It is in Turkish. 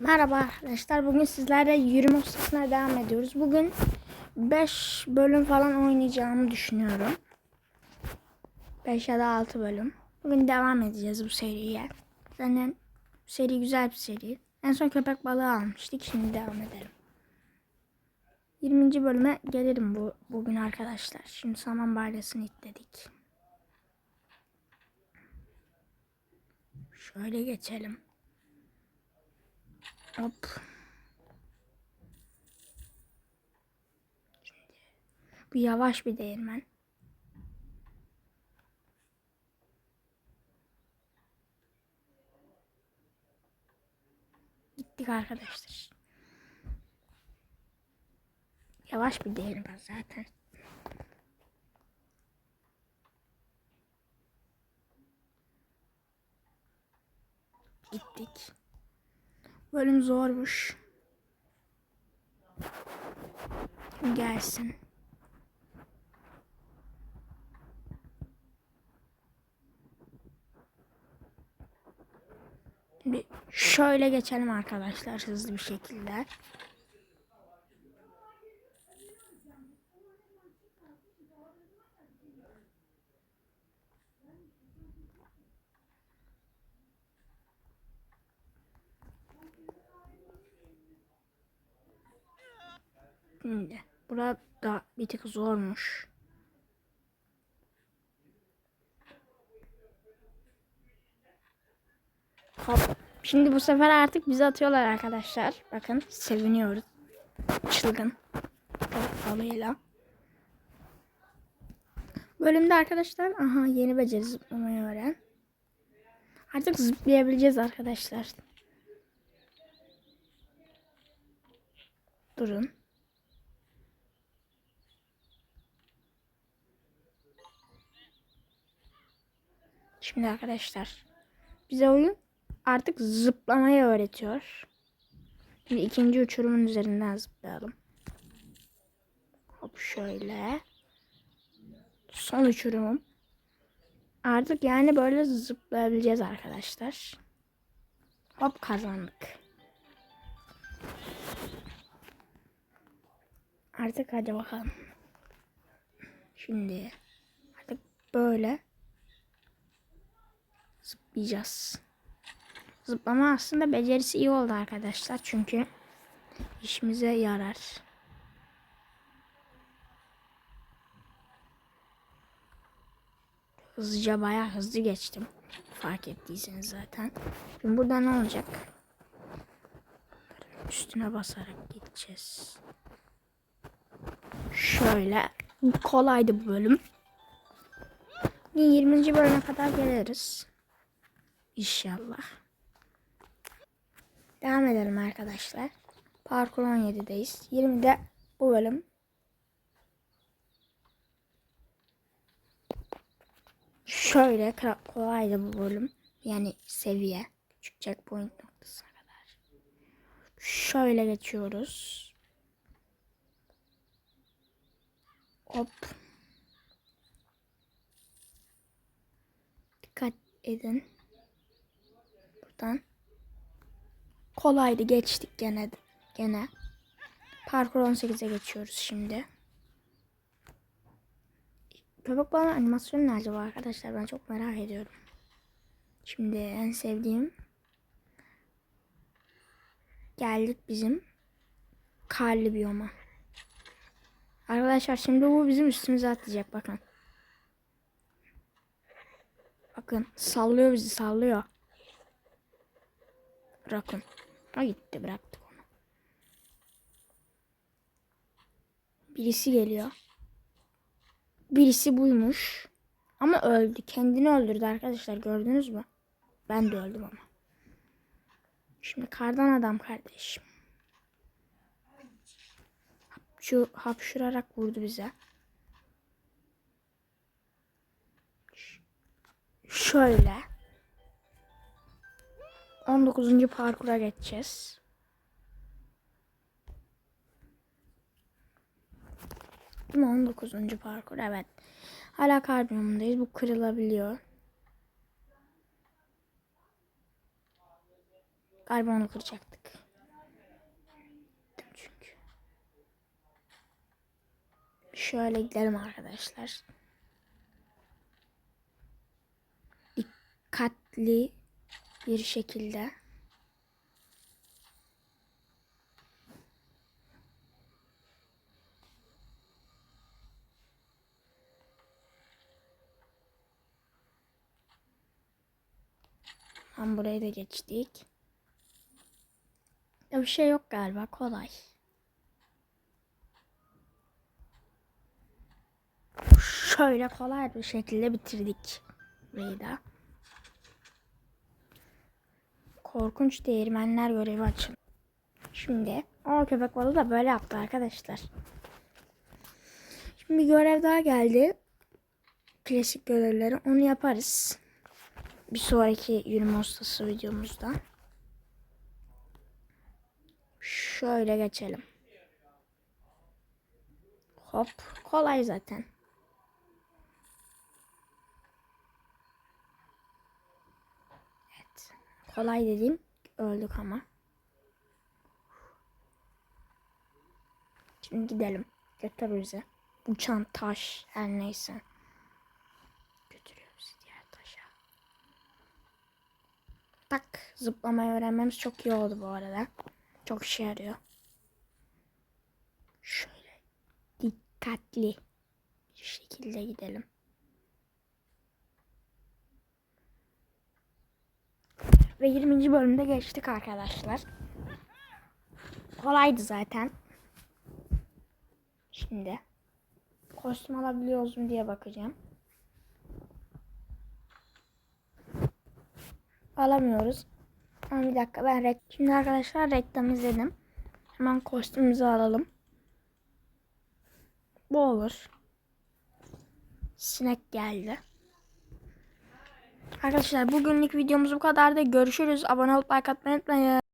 Merhaba arkadaşlar. Bugün sizlerle yürüme ustasına devam ediyoruz. Bugün 5 bölüm falan oynayacağımı düşünüyorum. 5 ya da 6 bölüm. Bugün devam edeceğiz bu seriye. Zaten seri güzel bir seri. En son köpek balığı almıştık. Şimdi devam edelim. 20. bölüme gelirim bu bugün arkadaşlar. Şimdi saman balyasını itledik. Şöyle geçelim. Hop. Şimdi bu yavaş bir değirmen. Gittik arkadaşlar. Yavaş bir değirmen zaten. Gittik. Bölüm zormuş. Gelsin. Şimdi şöyle geçelim arkadaşlar hızlı bir şekilde. Şimdi burada bir tık zormuş. Hop. Şimdi bu sefer artık bizi atıyorlar arkadaşlar. Bakın seviniyoruz. Çılgın. Köpek balığıyla. Bölümde arkadaşlar aha yeni beceri zıplamayı öğren. Artık zıplayabileceğiz arkadaşlar. Durun. Şimdi arkadaşlar bize oyun artık zıplamayı öğretiyor. Şimdi ikinci uçurumun üzerinden zıplayalım. Hop şöyle. Son uçurumum. Artık yani böyle zıplayabileceğiz arkadaşlar. Hop kazandık. Artık hadi bakalım. Şimdi artık böyle zıplayacağız. Zıplama aslında becerisi iyi oldu arkadaşlar. Çünkü işimize yarar. Hızlıca bayağı hızlı geçtim. Fark ettiyseniz zaten. Şimdi burada ne olacak? Üstüne basarak gideceğiz. Şöyle. Kolaydı bu bölüm. 20. bölüme kadar geliriz. İnşallah. Devam edelim arkadaşlar. Parkur 17'deyiz. 20'de bu bölüm. Şöyle kolaydı bu bölüm. Yani seviye. Küçük checkpoint noktasına kadar. Şöyle geçiyoruz. Hop. Dikkat edin. Buradan. Kolaydı geçtik gene. Gene. Parkur 18'e geçiyoruz şimdi. Köpek balığı animasyonu ne acaba arkadaşlar ben çok merak ediyorum. Şimdi en sevdiğim geldik bizim karlı biyoma. Arkadaşlar şimdi bu bizim üstümüze atlayacak bakın. Bakın sallıyor bizi sallıyor. Bırakın. Ha gitti bıraktık onu. Birisi geliyor. Birisi buymuş. Ama öldü. Kendini öldürdü arkadaşlar gördünüz mü? Ben de öldüm ama. Şimdi kardan adam kardeşim. Şu hapşurarak vurdu bize. Şöyle. 19. parkura geçeceğiz. Değil mi? 19. parkur. Evet. Hala kardiyomundayız. Bu kırılabiliyor. Galiba onu kıracaktık. Çünkü. Şöyle gidelim arkadaşlar. Dikkatli bir şekilde. Tam burayı da geçtik. Ya bir şey yok galiba kolay. Şöyle kolay bir şekilde bitirdik burayı da. Korkunç değirmenler görevi açın. Şimdi o köpek balığı da böyle yaptı arkadaşlar. Şimdi bir görev daha geldi. Klasik görevleri onu yaparız. Bir sonraki yürüme ustası videomuzda. Şöyle geçelim. Hop. Kolay zaten. Evet. Kolay dediğim öldük ama. Şimdi gidelim. Götür bizi. Uçan taş her neyse. Götürüyor bizi diğer taşa. Tak zıplamayı öğrenmemiz çok iyi oldu bu arada. Çok işe yarıyor. Şöyle dikkatli bir şekilde gidelim. Ve 20. bölümde geçtik arkadaşlar. Kolaydı zaten. Şimdi kostüm alabiliyoruz mu diye bakacağım. Alamıyoruz. Ama bir dakika ben rek Şimdi arkadaşlar reklam izledim. Hemen kostümümüzü alalım. Bu olur. Sinek geldi. Arkadaşlar bugünlük videomuz bu kadardı. Görüşürüz. Abone olup like atmayı unutmayın.